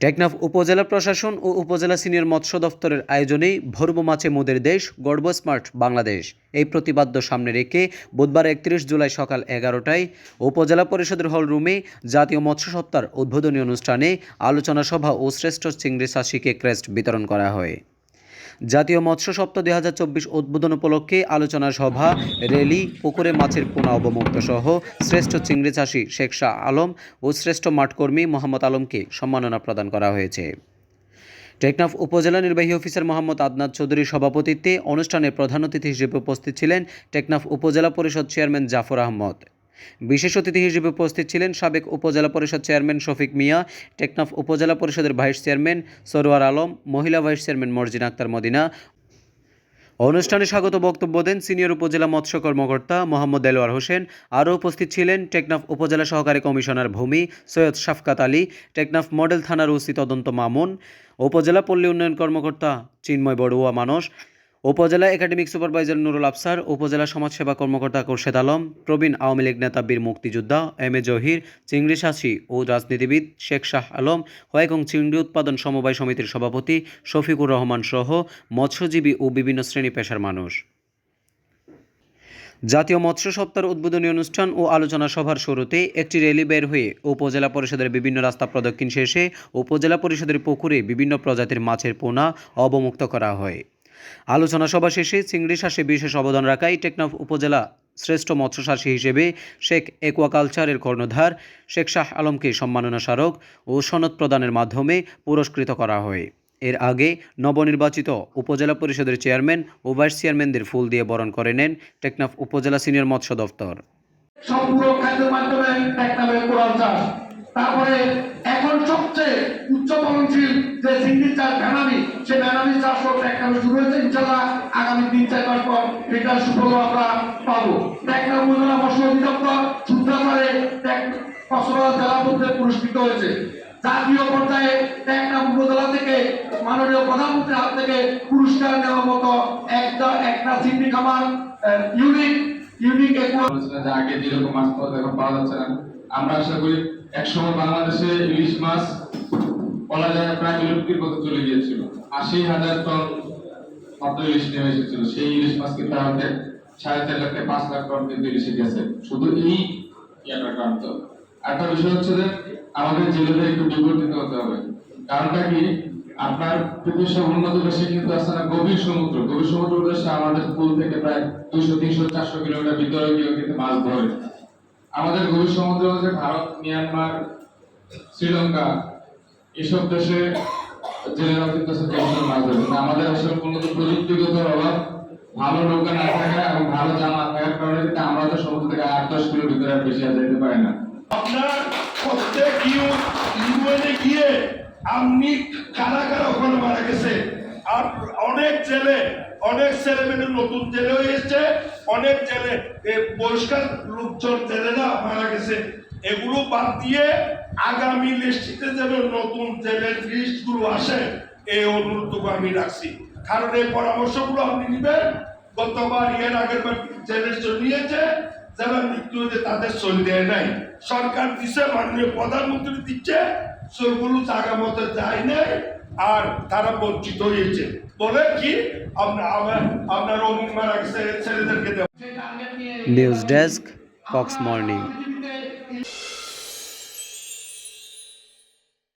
টেকনাফ উপজেলা প্রশাসন ও উপজেলা সিনিয়র মৎস্য দফতরের আয়োজনেই ভরব মাছে মোদের দেশ, গর্ব স্মার্ট বাংলাদেশ। এই প্রতিবাদ্য সামনে রেখে বুধবার একত্রিশ জুলাই সকাল এগারোটায় উপজেলা পরিষদের হল রুমে জাতীয় মৎস্য সপ্তাহের উদ্বোধনী অনুষ্ঠানে আলোচনা সভা ও শ্রেষ্ঠ চিংড়ি চাষিকে ক্রেস্ট বিতরণ করা হয়। জাতীয় মৎস্য সপ্তাহ দুই হাজার চব্বিশ উদ্বোধন উপলক্ষে আলোচনা সভা, রেলি, পুকুরে মাছের পোনা অবমুক্ত সহ শ্রেষ্ঠ চিংড়ি চাষি শেখ শাহ আলম ও শ্রেষ্ঠ মাঠকর্মী মোহাম্মদ আলমকে সম্মাননা প্রদান করা হয়েছে। টেকনাফ উপজেলা নির্বাহী অফিসার মোহাম্মদ আদনাদ চৌধুরীর সভাপতিত্বে অনুষ্ঠানে প্রধান অতিথি হিসেবে উপস্থিত ছিলেন টেকনাফ উপজেলা পরিষদ চেয়ারম্যান জাফর আহমদ। বিশেষ অতিথি হিসেবে উপস্থিত ছিলেন সাবেক উপজেলা পরিষদ চেয়ারম্যান শফিক মিয়া, টেকনাফ উপজেলা পরিষদের ভাইস চেয়ারম্যান সরোয়ার আলম, মহিলা ভাইস চেয়ারম্যান মর্জিনা আক্তার মদিনা। অনুষ্ঠানে স্বাগত বক্তব্য দেন সিনিয়র উপজেলা মৎস্য কর্মকর্তা মোহাম্মদ দেলোয়ার হোসেন। আরও উপস্থিত ছিলেন টেকনাফ উপজেলা সহকারী কমিশনার ভূমি সৈয়দ শাফকাত আলী, টেকনাফ মডেল থানার ওসি তদন্ত মামুন, উপজেলা পল্লী উন্নয়ন কর্মকর্তা চিন্ময় বড়ুয়া মানস উপজেলা একাডেমিক সুপারভাইজার নুরুল আফসার, উপজেলা সমাজসেবা কর্মকর্তা খোরশেদ আলম, প্রবীণ আওয়ামী লীগ নেতা বীর মুক্তিযোদ্ধা এম এ জহির, চিংড়ি শাসী ও রাজনীতিবিদ শেখ শাহ আলম হোয়াইকং চিংড়ি উৎপাদন সমবায় সমিতির সভাপতি শফিকুর রহমান সহ মৎস্যজীবী ও বিভিন্ন শ্রেণি পেশার মানুষ। জাতীয় মৎস্য সপ্তাহের উদ্বোধনী অনুষ্ঠান ও আলোচনা সভার শুরুতে একটি র্যালি বের হয়ে উপজেলা পরিষদের বিভিন্ন রাস্তা প্রদক্ষিণ শেষে উপজেলা পরিষদের পুকুরে বিভিন্ন প্রজাতির মাছের পোনা অবমুক্ত করা হয়। আলোচনা সভা শেষে চিংড়ি শ্বাসে বিশেষ অবদান রাখায় টেকনাফ উপজেলা শ্রেষ্ঠ মৎস্যশাসী হিসেবে শেখ একুয়াকালচারের কর্ণধার, শেখ শাহ আলমকে সম্মাননা স্মারক ও সনদ প্রদানের মাধ্যমে পুরস্কৃত করা হয়। এর আগে নবনির্বাচিত উপজেলা পরিষদের চেয়ারম্যান ও ভাইস চেয়ারম্যানদের ফুল দিয়ে বরণ করে নেন টেকনাফ উপজেলা সিনিয়র মৎস্য দফতর সম্পূর্ণ খাদ্যের মাধ্যমে টেকনামে কোরাল চাষ। তারপরে এখন সবচেয়ে উচ্চ ফলনশীল যে চিংড়ি চাষ ভ্যানামি সে ভ্যানামি চাষ করতে টেকনামে শুরু হয়েছে। ইনশাল্লাহ আগামী তিন চার মাস পর এটার সুফল আমরা পাবো। টেকনাম উপজেলা মৎস্য অধিদপ্তর শুদ্ধাচারে কসবা জেলা মধ্যে পুরস্কৃত হয়েছে। জাতীয় পর্যায়ে টেকনাম উপজেলা থেকে মাননীয় প্রধানমন্ত্রীর হাত থেকে পুরস্কার নেওয়ার মতো একটা একটা চিংড়ি খামার ইউনিক ইউনিক আগে যেরকম মাছ এখন পাওয়া যাচ্ছে না। আমরা আশা করি একসময় বাংলাদেশে ইলিশ মাছ বলা যায় প্রায় বিলুপ্তির পথে চলে গিয়েছিল। আশি হাজার টন মাত্র ইলিশ নেমে এসেছিল। সেই ইলিশ মাছ কিন্তু আমাদের সাড়ে চার লাখ পাঁচ লাখ টন কিন্তু ইলিশে গেছে। শুধু এই ইয়াটা কারণ একটা বিষয় হচ্ছে যে, আমাদের জেলেদের একটু বিবর্তিত হতে হবে। কারণটা কি? আপনার পৃথিবীর উন্নত দেশে কিন্তু আছে না গভীর সমুদ্র। গভীর সমুদ্র দেশে আমাদের পুল থেকে প্রায় দুশো তিনশো, চারশো কিলোমিটার ভিতরে গিয়ে কিন্তু মাছ ধরে। আমাদের গভীর সমুদ্র হচ্ছে ভারত, মিয়ানমার, শ্রীলঙ্কা। এসব দেশে আমাদের আসলে প্রযুক্তিগত অভাব। ভালো নৌকা না থাকা এবং ভালো না থাকার কারণে আমরা তো সমুদ্র থেকে আট, দশ কিলো আর বেশি যেতে পারি না। আপনার প্রত্যেক ইউএনে গিয়ে আপনি কারা কারা ওখানে মারা গেছে। আর অনেক জেলে অনেক ছেলে মেয়ে নতুন জেলে এসেছে, অনেক জেলে বহিষ্কার লোকজন, জেলেরা মারা গেছে। এগুলো বাদ দিয়ে আগামী লিস্টিতে যেন নতুন জেলের লিস্টগুলো আসে, এই অনুরোধটুকু আমি রাখছি। কারণ এই পরামর্শগুলো আপনি নেবেন, গতবার এর আগের বার জেলের নিয়েছে, যারা মৃত্যু হয়েছে তাদের চলে দেয় নাই। সরকার দিছে, মাননীয় প্রধানমন্ত্রী দিচ্ছে সেগুলো জায়গা মতো যায় নাই। আর তারা বঞ্চিত হয়েছে। বলে কি? আপনার অমিন মারা গেছে, ছেলেদেরকে নিউজ ডেস্ক ফক্স মর্নিং